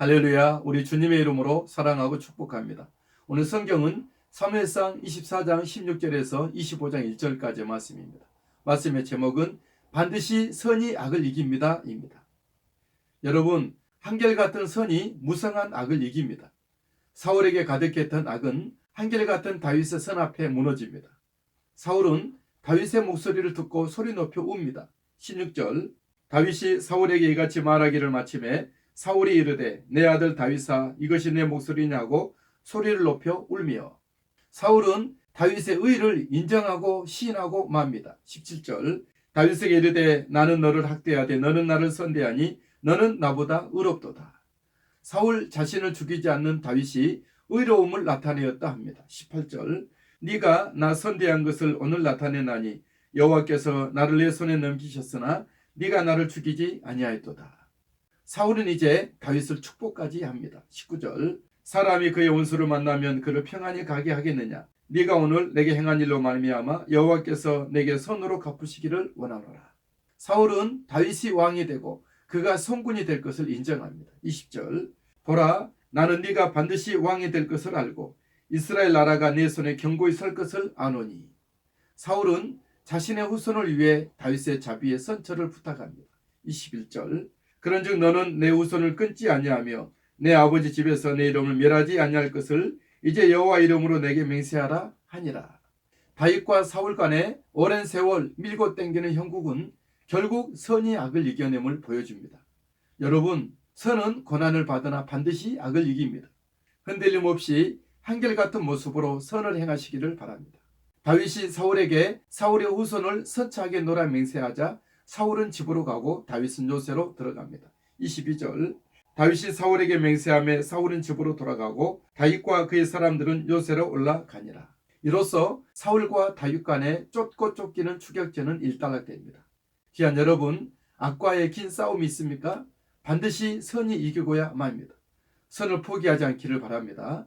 할렐루야, 우리 주님의 이름으로 사랑하고 축복합니다. 오늘 성경은 사무엘상 24장 16절에서 25장 1절까지 말씀입니다. 말씀의 제목은 반드시 선이 악을 이깁니다. 입니다. 여러분, 한결같은 선이 무성한 악을 이깁니다. 사울에게 가득했던 악은 한결같은 다윗의 선 앞에 무너집니다. 사울은 다윗의 목소리를 듣고 소리 높여 웁니다. 16절 다윗이 사울에게 이같이 말하기를 마침에 사울이 이르되 내 아들 다윗아 이것이 내 목소리냐고 소리를 높여 울며 사울은 다윗의 의를 인정하고 시인하고 맙니다. 17절 다윗에게 이르되 나는 너를 학대하되 너는 나를 선대하니 너는 나보다 의롭도다. 사울 자신을 죽이지 않는 다윗이 의로움을 나타내었다 합니다. 18절 네가 나 선대한 것을 오늘 나타내나니 여호와께서 나를 내 손에 넘기셨으나 네가 나를 죽이지 아니하였도다. 사울은 이제 다윗을 축복까지 합니다. 19절 사람이 그의 원수를 만나면 그를 평안히 가게 하겠느냐 네가 오늘 내게 행한 일로 말미암아 여호와께서 내게 선으로 갚으시기를 원하노라. 사울은 다윗이 왕이 되고 그가 성군이 될 것을 인정합니다. 20절 보라 나는 네가 반드시 왕이 될 것을 알고 이스라엘 나라가 내 손에 경고히 설 것을 아노니 사울은 자신의 후손을 위해 다윗의 자비의 선처를 부탁합니다. 21절 그런즉 너는 내 후손을 끊지 아니하며 내 아버지 집에서 내 이름을 멸하지 아니할 것을 이제 여호와 이름으로 내게 맹세하라 하니라. 다윗과 사울 간의 오랜 세월 밀고 땡기는 형국은 결국 선이 악을 이겨냄을 보여줍니다. 여러분, 선은 고난을 받으나 반드시 악을 이깁니다. 흔들림 없이 한결같은 모습으로 선을 행하시기를 바랍니다. 다윗이 사울에게 사울의 후손을 선차하게 노라 맹세하자 사울은 집으로 가고 다윗은 요새로 들어갑니다. 22절 다윗이 사울에게 맹세하며 사울은 집으로 돌아가고 다윗과 그의 사람들은 요새로 올라가니라. 이로써 사울과 다윗 간의 쫓고 쫓기는 추격전은 일단락됩니다. 귀한 여러분, 악과의 긴 싸움이 있습니까? 반드시 선이 이기고야 맙니다. 선을 포기하지 않기를 바랍니다.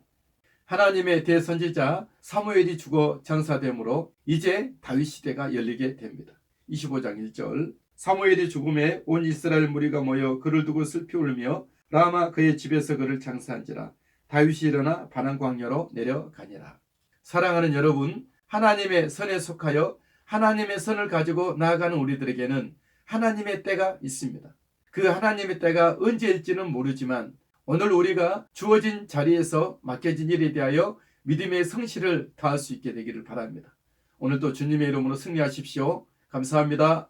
하나님의 대선지자 사무엘이 죽어 장사되므로 이제 다윗 시대가 열리게 됩니다. 25장 1절 사무엘이 죽음에 온 이스라엘 무리가 모여 그를 두고 슬피 울며 라마 그의 집에서 그를 장사한지라 다윗이 일어나 반항 광야로 내려가니라. 사랑하는 여러분, 하나님의 선에 속하여 하나님의 선을 가지고 나아가는 우리들에게는 하나님의 때가 있습니다. 그 하나님의 때가 언제일지는 모르지만 오늘 우리가 주어진 자리에서 맡겨진 일에 대하여 믿음의 성실을 다할 수 있게 되기를 바랍니다. 오늘도 주님의 이름으로 승리하십시오. 감사합니다.